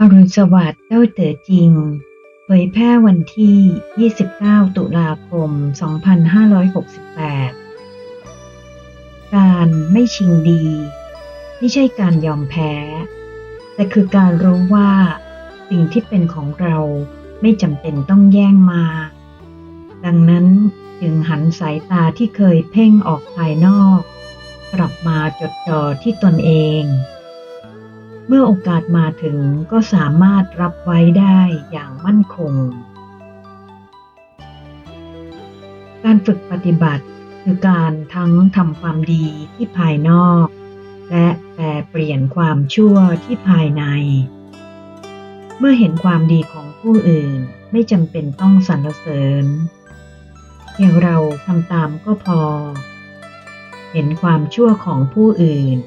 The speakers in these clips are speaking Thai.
อรุณสวัสดิ์เต้าเต๋อจริง เผยแพร่วันที่ 29 ตุลาคม 2568 การไม่ชิงดี ไม่ใช่การยอมแพ้ แต่คือการรู้ว่า สิ่งที่เป็นของเราไม่จำเป็นต้องแย่งมา ดังนั้นจึงหันสายตาที่เคยเพ่งออกภายนอก กลับมาจดจ่อที่ตนเอง เมื่อโอกาสมาถึงก็สามารถรับไว้ได้อย่างมั่นคง การฝึกปฏิบัติคือการทั้งทำความดีที่ภายนอก และแปลเปลี่ยนความชั่วที่ภายใน เมื่อเห็นความดีของผู้อื่นไม่จำเป็นต้องสรรเสริญเพียงเราทำตามก็พอ เห็นความชั่วของผู้อื่น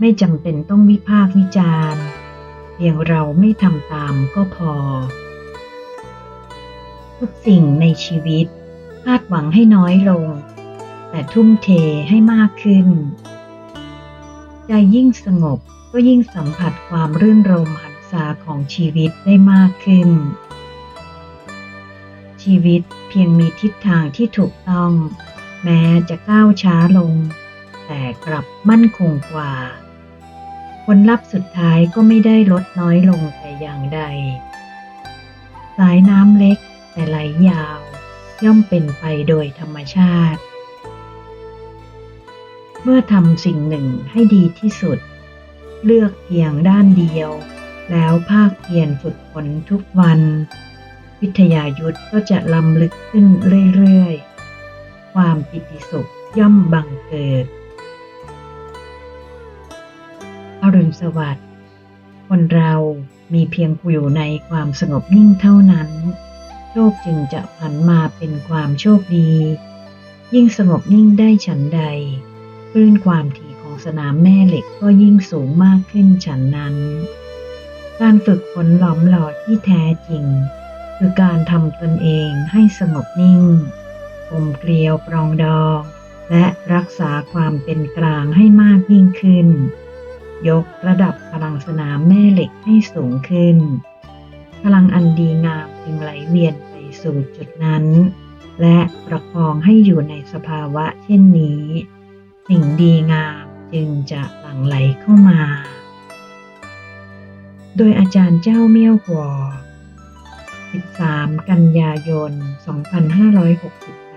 ไม่จำเป็นต้องวิพากษ์วิจารณ์เพียงเราไม่ทำตามก็พอ ทุกสิ่งในชีวิตคาดหวังให้น้อยลง แต่ทุ่มเทให้มากขึ้น ใจยิ่งสงบก็ยิ่งสัมผัสความรื่นรมหันษาของชีวิตได้มากขึ้น ชีวิตเพียงมีทิศทางที่ถูกต้อง แม้จะก้าวช้าลง แต่กลับมั่นคงกว่า ลลัพธ์สุดท้ายก็ไม่ได้ลดน้อยลงแต่อย่างใด สายน้ำเล็กแต่ไหลยาว ย่อมเป็นไปโดยธรรมชาติ เมื่อทำสิ่งหนึ่งให้ดีที่สุด เลือกเพียงด้านเดียว แล้วภาคเพียรฝึกฝนทุกวัน วิทยายุทธก็จะลำลึกขึ้นเรื่อยๆ ความปิติสุขย่อมบังเกิด รุณสวัสดิ์ คนเรามีเพียงอยู่ในความสงบนิ่งเท่านั้น โชคจึงจะผันมาเป็นความโชคดี ยิ่งสงบนิ่งได้ฉันใดคลื่นความถี่ของสนามแม่เหล็กก็ยิ่งสูงมากขึ้นฉันนั้น การฝึกฝนหลอมหลอดที่แท้จริง คือการทำตนเองให้สงบนิ่งกลมเกลียวปรองดองและรักษาความเป็นกลางให้มากยิ่งขึ้น ยกระดับพลังสนามแม่เหล็กให้สูงขึ้น พลังอันดีงามจึงไหลเวียนไปสู่จุดนั้น และประคองให้อยู่ในสภาวะเช่นนี้ สิ่งดีงามจึงจะหลั่งไหลเข้ามา โดยอาจารย์เจ้าเมี่ยวกัว13 กันยายน 2568